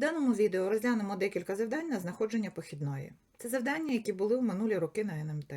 В даному відео розглянемо декілька завдань на знаходження похідної. Це завдання, які були в минулі роки на НМТ.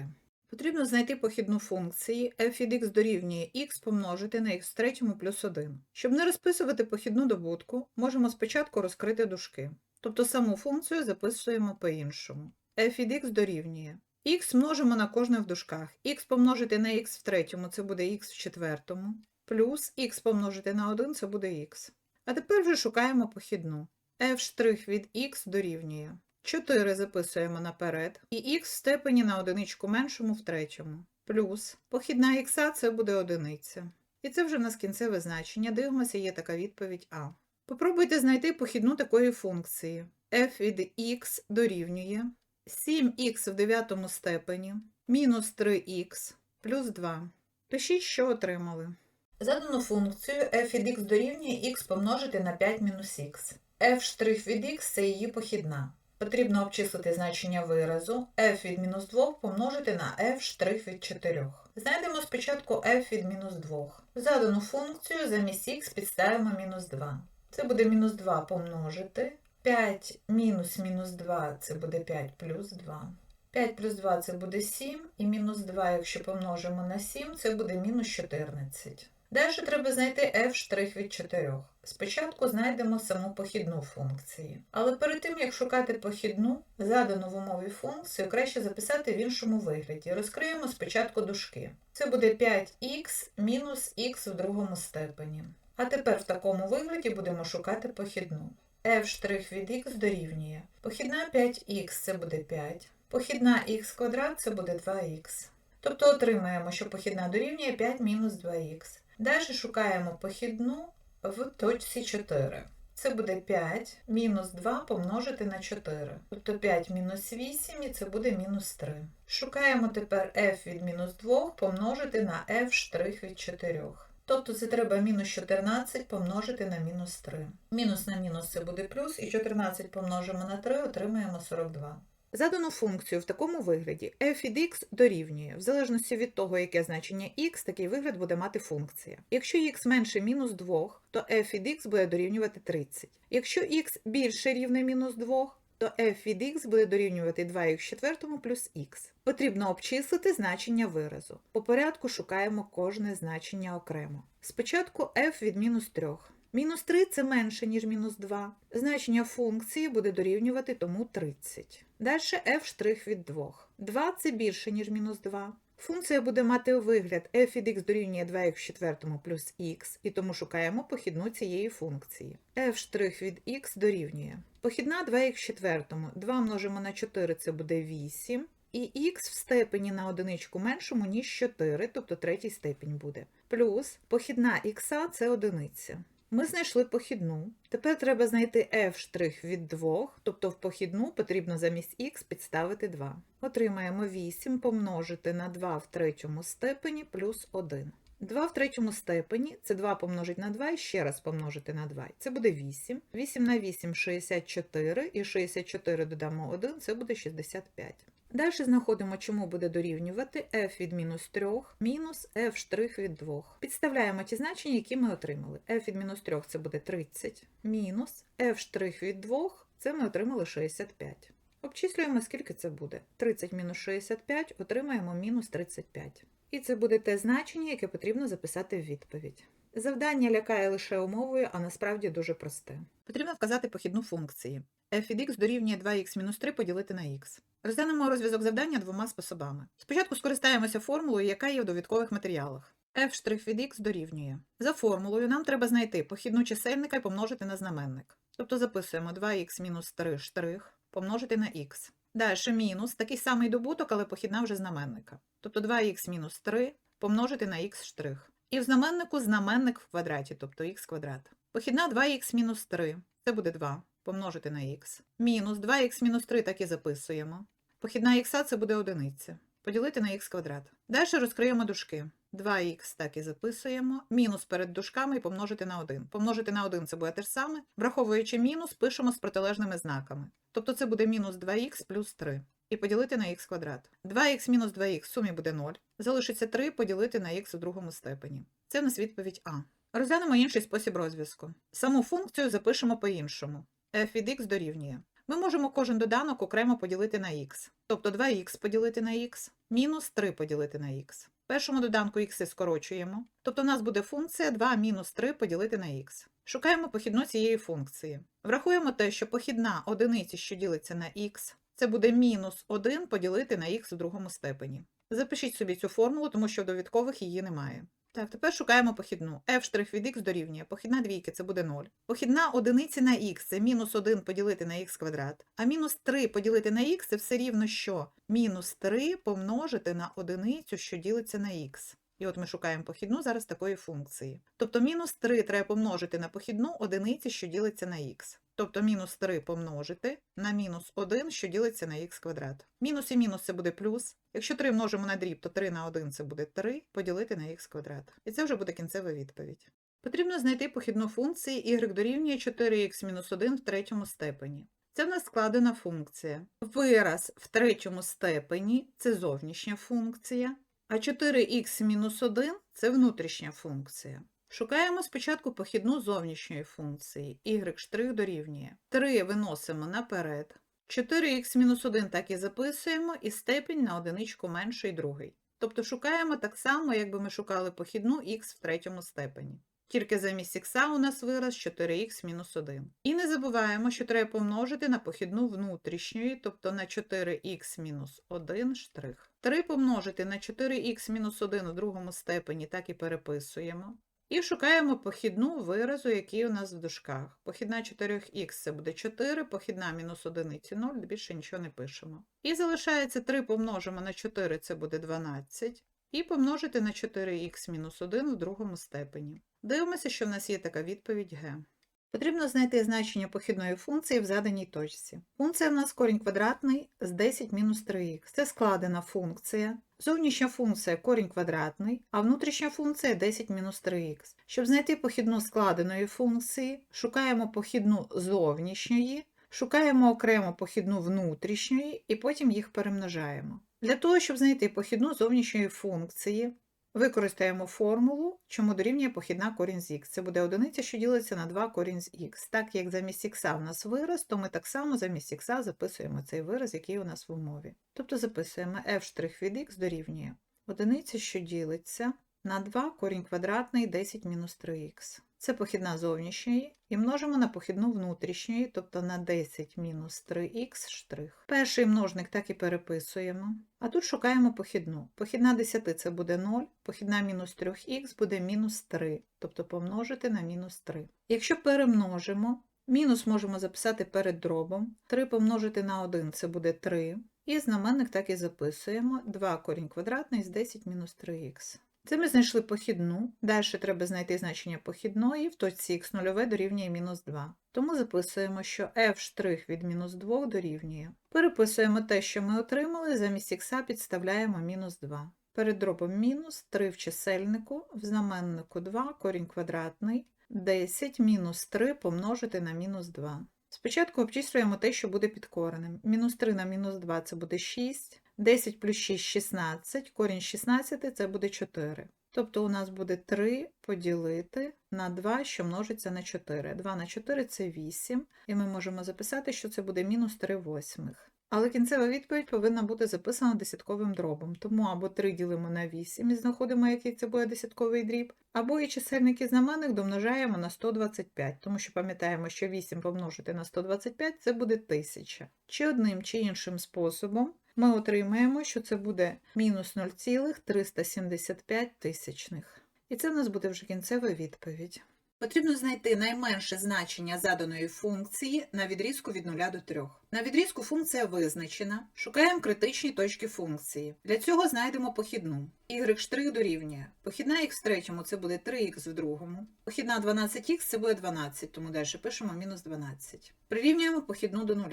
Потрібно знайти похідну функції f від x дорівнює x помножити на x в третьому плюс 1. Щоб не розписувати похідну добутку, можемо спочатку розкрити дужки. Тобто саму функцію записуємо по-іншому. f від x дорівнює x множимо на кожне в дужках. x помножити на x в третьому це буде x в четвертому, плюс x помножити на 1 це буде x. А тепер вже шукаємо похідну. F' від x дорівнює. 4 записуємо наперед, і х в степені на одиничку меншому в третьому. Плюс похідна х це буде одиниця. І це вже в нас кінцеве значення. Дивимося, є така відповідь А. Попробуйте знайти похідну такої функції. f від x дорівнює 7х в дев'ятому степені мінус 3х плюс 2. Пишіть, що отримали. Задану функцію f від x дорівнює х помножити на 5 мінус х. F' від x це її похідна. Потрібно обчислити значення виразу f від мінус 2 помножити на f' від 4. Знайдемо спочатку f від мінус 2. Задану функцію замість х підставимо мінус 2. Це буде мінус 2 помножити. 5 мінус мінус 2 це буде 5 плюс 2. 5 плюс 2 це буде 7, і мінус 2, якщо помножимо на 7, це буде мінус 14. Далі треба знайти f' від 4. Спочатку знайдемо саму похідну функції. Але перед тим, як шукати похідну, задану в умові функцію краще записати в іншому вигляді. Розкриємо спочатку дужки. Це буде 5х мінус х в другому степені. А тепер в такому вигляді будемо шукати похідну. f' від х дорівнює. Похідна 5х це буде 5. Похідна х квадрат це буде 2х. Тобто отримаємо, що похідна дорівнює 5 мінус 2х. Далі шукаємо похідну в точці 4. Це буде 5 мінус 2 помножити на 4. Тобто 5 мінус 8 і це буде мінус 3. Шукаємо тепер f від мінус 2 помножити на f' від 4. Тобто це треба мінус 14 помножити на мінус 3. Мінус на мінус це буде плюс, і 14 помножимо на 3, отримаємо 42. Задану функцію в такому вигляді f від x дорівнює. В залежності від того, яке значення x, такий вигляд буде мати функція. Якщо x менше мінус 2, то f від x буде дорівнювати 30. Якщо x більше рівне мінус 2, то f від x буде дорівнювати 2х четвертому плюс х. Потрібно обчислити значення виразу. По порядку шукаємо кожне значення окремо. Спочатку f від мінус 3. Мінус 3 це менше, ніж мінус 2. Значення функції буде дорівнювати тому 30. Далі f' від 2. 2 це більше, ніж мінус 2. Функція буде мати вигляд f від x дорівнює 2х в четвертому плюс х, і тому шукаємо похідну цієї функції. f' від x дорівнює. Похідна 2х в четвертому. 2 множимо на 4 це буде 8. І х в степені на одиничку меншому, ніж 4, тобто третій степінь буде. Плюс похідна х це одиниця. Ми знайшли похідну. Тепер треба знайти f' від 2, тобто в похідну потрібно замість х підставити 2. Отримаємо 8 помножити на 2 в третьому степені плюс 1. 2 в третьому степені це 2 помножити на 2 і ще раз помножити на 2. Це буде 8. 8 на 8 – 64, і 64 додамо 1, це буде 65. Далі знаходимо, чому буде дорівнювати f від мінус 3 мінус f' від 2. Підставляємо ті значення, які ми отримали. f від мінус 3 це буде 30, мінус f' від 2 це ми отримали 65. Обчислюємо, скільки це буде. 30 мінус 65 отримаємо мінус 35. І це буде те значення, яке потрібно записати в відповідь. Завдання лякає лише умовою, а насправді дуже просте. Потрібно вказати похідну функції. f від x дорівнює 2х-3 поділити на х. Розглянемо розв'язок завдання двома способами. Спочатку скористаємося формулою, яка є в довідкових матеріалах. f' від x дорівнює. За формулою нам треба знайти похідну чисельника і помножити на знаменник. Тобто записуємо 2х мінус 3 штрих помножити на х. Далі мінус такий самий добуток, але похідна вже знаменника. Тобто 2х мінус 3 помножити на х штрих. І в знаменнику знаменник в квадраті, тобто х квадрат. Похідна 2х мінус 3 це буде 2 помножити на х. Мінус 2х мінус 3 так і записуємо. Похідна х це буде одиниця. Поділити на х квадрат. Далі розкриємо дужки. 2х так і записуємо. Мінус перед дужками і помножити на 1. Помножити на 1 це буде те ж саме. Враховуючи мінус, пишемо з протилежними знаками. Тобто це буде мінус 2х плюс 3. І поділити на х квадрат. 2х мінус 2х в сумі буде 0. Залишиться 3 поділити на х у другому степені. Це в нас відповідь А. Розглянемо інший спосіб розв'язку. Саму функцію запишемо по-іншому. f від x дорівнює. Ми можемо кожен доданок окремо поділити на х. Тобто 2х поділити на х, мінус 3 поділити на х. В першому доданку х скорочуємо. Тобто у нас буде функція 2 мінус 3 поділити на х. Шукаємо похідну цієї функції. Врахуємо те, що похідна одиниці, що ділиться на х, це буде мінус 1 поділити на х у другому степені. Запишіть собі цю формулу, тому що в довідкових її немає. Так, тепер шукаємо похідну. f' від х дорівнює. Похідна двійки це буде 0. Похідна одиниці на х це мінус 1 поділити на х квадрат. А мінус 3 поділити на х це все рівно що? Мінус 3 помножити на одиницю, що ділиться на х. І от ми шукаємо похідну зараз такої функції. Тобто мінус 3 треба помножити на похідну одиниці, що ділиться на х. Тобто мінус 3 помножити на мінус 1, що ділиться на х квадрат. Мінус і мінус це буде плюс. Якщо 3 множимо на дріб, то 3 на 1 це буде 3 поділити на х квадрат. І це вже буде кінцева відповідь. Потрібно знайти похідну функції y дорівнює 4х-1 в третьому степені. Це в нас складена функція. Вираз в третьому степені це зовнішня функція, а 4х-1 це внутрішня функція. Шукаємо спочатку похідну зовнішньої функції y' дорівнює. 3 виносимо наперед. 4х-1 так і записуємо, і степінь на одиничку менший другий. Тобто шукаємо так само, якби ми шукали похідну х в третьому степені. Тільки замість х у нас вираз 4х-1. І не забуваємо, що треба помножити на похідну внутрішньої, тобто на 4х-1 штрих. 3 помножити на 4х-1 у другому степені так і переписуємо. І шукаємо похідну виразу, який у нас в дужках. Похідна 4х це буде 4, похідна мінус 1 0, більше нічого не пишемо. І залишається 3 помножимо на 4, це буде 12. І помножити на 4х мінус 1 у другому степені. Дивимося, що в нас є така відповідь Г. Потрібно знайти значення похідної функції в заданій точці. Функція в нас корінь квадратний з 10 мінус 3х. Це складена функція. Зовнішня функція корінь квадратний, а внутрішня функція 10 мінус 3х. Щоб знайти похідну складеної функції, шукаємо похідну зовнішньої, шукаємо окремо похідну внутрішньої і потім їх перемножаємо. Для того, щоб знайти похідну зовнішньої функції, Використаємо формулу, чому дорівнює похідна корінь з х. Це буде одиниця, що ділиться на 2 корінь з х. Так як замість х в нас вираз, то ми так само замість х записуємо цей вираз, який у нас в умові. Тобто записуємо f' від х дорівнює одиниця, що ділиться на 2 корінь квадратний 10 мінус 3х. Це похідна зовнішньої і множимо на похідну внутрішньої, тобто на 10 мінус 3х штрих. Перший множник так і переписуємо. А тут шукаємо похідну. Похідна 10 це буде 0, похідна мінус 3х буде мінус 3, тобто помножити на мінус 3. Якщо перемножимо, мінус можемо записати перед дробом, 3 помножити на 1 це буде 3. І знаменник так і записуємо 2 корінь квадратний з 10 мінус 3х. Це ми знайшли похідну. Далі треба знайти значення похідної, в точці х0 дорівнює мінус 2. Тому записуємо, що f' від мінус 2 дорівнює. Переписуємо те, що ми отримали, замість х підставляємо мінус 2. Перед дробом мінус 3 в чисельнику, в знаменнику 2, корінь квадратний, 10 мінус 3 помножити на мінус 2. Спочатку обчислюємо те, що буде під коренем. Мінус 3 на мінус 2 це буде 6. 10 плюс 6 – 16, корінь 16 – це буде 4. Тобто у нас буде 3 поділити на 2, що множиться на 4. 2 на 4 – це 8, і ми можемо записати, що це буде мінус 3 восьмих. Але кінцева відповідь повинна бути записана десятковим дробом. Тому або 3 ділимо на 8 і знаходимо, який це буде десятковий дріб, або і чисельник і знаменник домножаємо на 125, тому що пам'ятаємо, що 8 помножити на 125 – це буде 1000. Чи одним, чи іншим способом ми отримаємо, що це буде мінус 0,375 тисячних. І це в нас буде вже кінцева відповідь. Потрібно знайти найменше значення заданої функції на відрізку від 0 до 3. На відрізку функція визначена. Шукаємо критичні точки функції. Для цього знайдемо похідну. y' дорівнює. Похідна х в третьому це буде 3х в другому. Похідна 12х це буде 12, тому далі пишемо мінус 12. Прирівнюємо похідну до 0.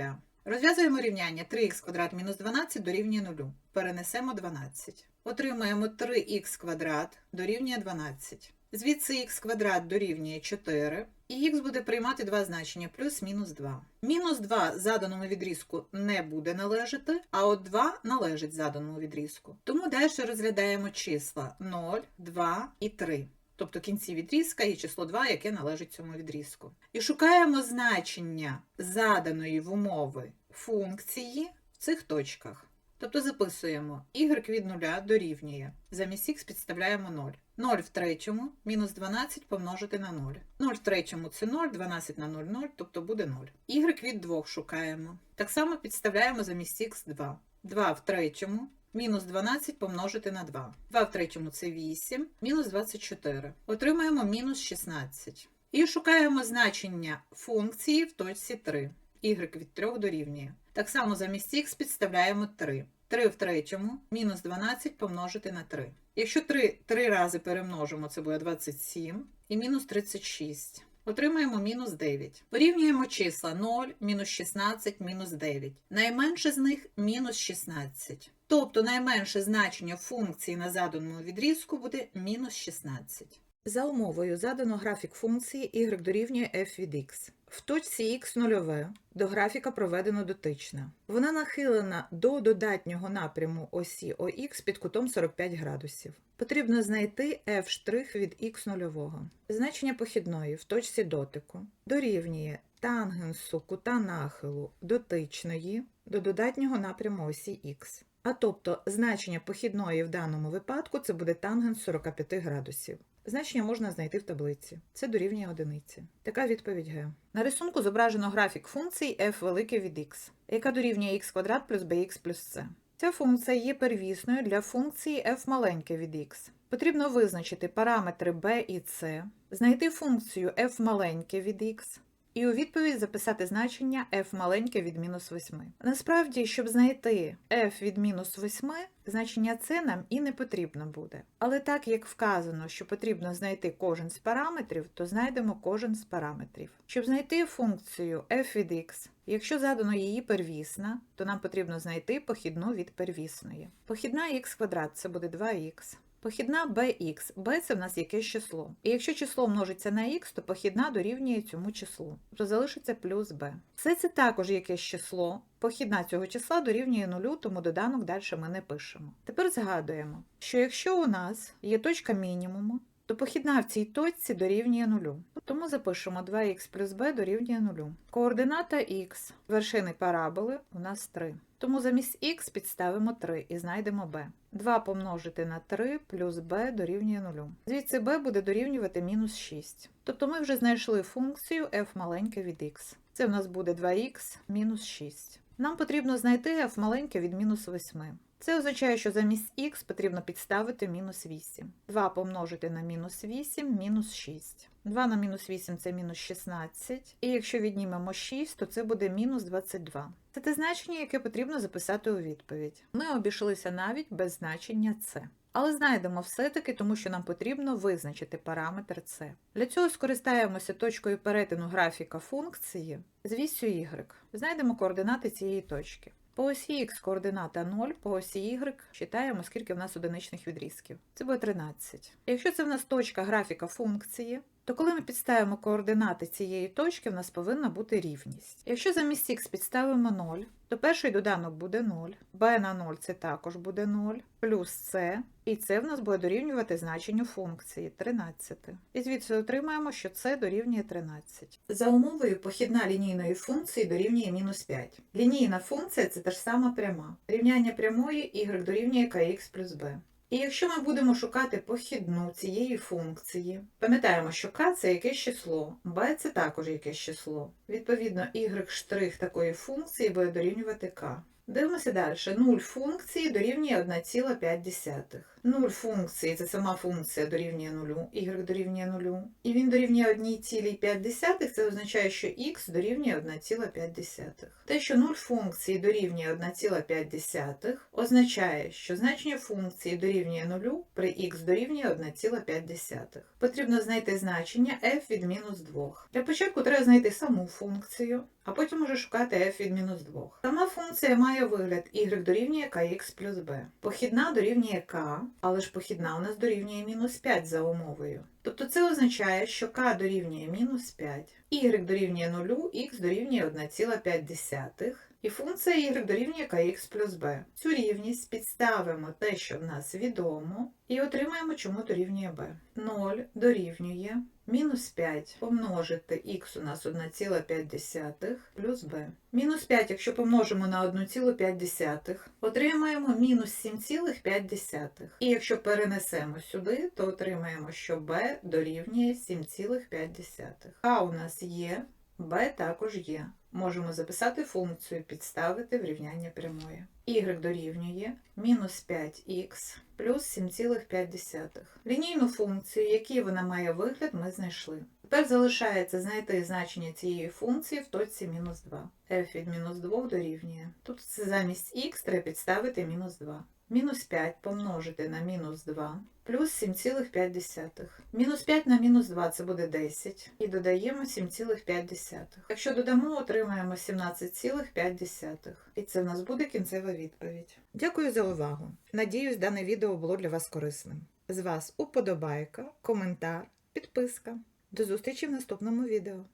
Розв'язуємо рівняння 3х квадрат мінус 12 дорівнює 0. Перенесемо 12. Отримаємо 3х квадрат дорівнює 12. Звідси х квадрат дорівнює 4, і х буде приймати два значення плюс-мінус 2. Мінус 2 заданому відрізку не буде належати, а от 2 належить заданому відрізку. Тому далі розглядаємо числа 0, 2 і 3. тобто кінці відрізка є число 2, яке належить цьому відрізку. І шукаємо значення заданої в умови функції в цих точках. Тобто записуємо y від 0 дорівнює. Замість х підставляємо 0. 0 в третьому мінус 12 помножити на 0. 0 в третьому це 0, 12 на 0 0, тобто буде 0. y від 2 шукаємо. Так само підставляємо замість х 2. 2 в третьому мінус 12 помножити на 2. 2 в третьому це 8, мінус 24. Отримаємо мінус 16. І шукаємо значення функції в точці 3. y від 3 дорівнює. Так само замість х підставляємо 3. 3 в третьому мінус 12 помножити на 3. Якщо 3 3 рази перемножимо, це буде 27 і мінус 36. Отримаємо мінус 9. Порівнюємо числа 0, мінус 16, мінус 9. Найменше з них мінус 16. Тобто найменше значення функції на заданому відрізку буде мінус 16. За умовою задано графік функції y дорівнює f від x. В точці x нульове до графіка проведено дотична. Вона нахилена до додатнього напряму осі ОХ під кутом 45 градусів. Потрібно знайти f' від x нульового. Значення похідної в точці дотику дорівнює тангенсу кута нахилу дотичної до додатнього напряму осі х. А тобто значення похідної в даному випадку це буде тангенс 45 градусів. Значення можна знайти в таблиці. Це дорівнює одиниці. Така відповідь Г. На рисунку зображено графік функції f велике від x, яка дорівнює x квадрат плюс bx плюс c. Ця функція є первісною для функції f маленьке від x. Потрібно визначити параметри b і c, знайти функцію f маленьке від x, і у відповідь записати значення f маленьке від мінус 8. Насправді, щоб знайти f від мінус 8, значення c нам і не потрібно буде. Але так як вказано, що потрібно знайти кожен з параметрів, то знайдемо кожен з параметрів. Щоб знайти функцію f від x, якщо задано її первісна, то нам потрібно знайти похідну від первісної. Похідна х квадрат це буде 2х. Похідна bx. b – це в нас якесь число. І якщо число множиться на x, то похідна дорівнює цьому числу. То залишиться плюс b. Все це також якесь число. Похідна цього числа дорівнює нулю, тому доданок далі ми не пишемо. Тепер згадуємо, що якщо у нас є точка мінімуму, то похідна в цій точці дорівнює нулю. Тому запишемо 2х плюс b дорівнює нулю. Координата х вершини параболи у нас 3. Тому замість х підставимо 3 і знайдемо b. 2 помножити на 3 плюс b дорівнює 0. Звідси b буде дорівнювати мінус 6. Тобто ми вже знайшли функцію f маленьке від x. Це в нас буде 2х мінус 6. Нам потрібно знайти f маленьке від мінус 8. Це означає, що замість х потрібно підставити мінус 8. 2 помножити на мінус 8 мінус 6. 2 на мінус 8 це мінус 16. І якщо віднімемо 6, то це буде мінус 22. Це те значення, яке потрібно записати у відповідь. Ми обійшлися навіть без значення c. Але знайдемо все-таки, тому що нам потрібно визначити параметр c. Для цього скористаємося точкою перетину графіка функції з вісю y. Знайдемо координати цієї точки. По осі х координата 0, по осі y читаємо, скільки в нас одиничних відрізків. Це буде 13. Якщо це в нас точка графіка функції, то коли ми підставимо координати цієї точки, в нас повинна бути рівність. Якщо замість х підставимо 0, то перший доданок буде 0, b на 0 це також буде 0, плюс c, і це в нас буде дорівнювати значенню функції 13. І звідси отримаємо, що це дорівнює 13. За умовою похідна лінійної функції дорівнює мінус 5. Лінійна функція це та ж сама пряма. Рівняння прямої y дорівнює kx плюс b. І якщо ми будемо шукати похідну цієї функції, пам'ятаємо, що k – це якесь число, b – це також якесь число. Відповідно, y' такої функції буде дорівнювати k. Дивимося далі. 0 функції дорівнює 1,5. 0 функції це сама функція дорівнює 0, y дорівнює 0. І він дорівнює 1,5, це означає, що x дорівнює 1,5. Те, що 0 функції дорівнює 1,5, означає, що значення функції дорівнює 0 при x дорівнює 1,5. Потрібно знайти значення f від мінус 2. Для початку треба знайти саму функцію, а потім уже шукати f від мінус 2. Сама функція має вигляд y дорівнює kx плюс b. Похідна дорівнює k, але ж похідна у нас дорівнює мінус 5 за умовою. Тобто це означає, що k дорівнює мінус 5, y дорівнює 0, x дорівнює 1,5. І функція y дорівнює kx плюс b. Цю рівність підставимо те, що в нас відомо, і отримаємо, чому дорівнює b. 0 дорівнює мінус 5 помножити х у нас 1,5 плюс b. Мінус 5, якщо помножимо на 1,5, отримаємо мінус 7,5. І якщо перенесемо сюди, то отримаємо, що b дорівнює 7,5. А у нас є, b також є. Можемо записати функцію, підставити в рівняння прямої. y дорівнює мінус 5х плюс 7,5. Лінійну функцію, який вона має вигляд, ми знайшли. Тепер залишається знайти значення цієї функції в точці мінус 2. f від мінус 2 дорівнює. Тут замість х треба підставити мінус 2. Мінус 5 помножити на мінус 2 плюс 7,5. Мінус 5 на мінус 2 це буде 10. І додаємо 7,5. Якщо додамо, отримаємо 17,5. І це в нас буде кінцева відповідь. Дякую за увагу. Надіюсь, дане відео було для вас корисним. З вас уподобайка, коментар, підписка. До зустрічі в наступному відео.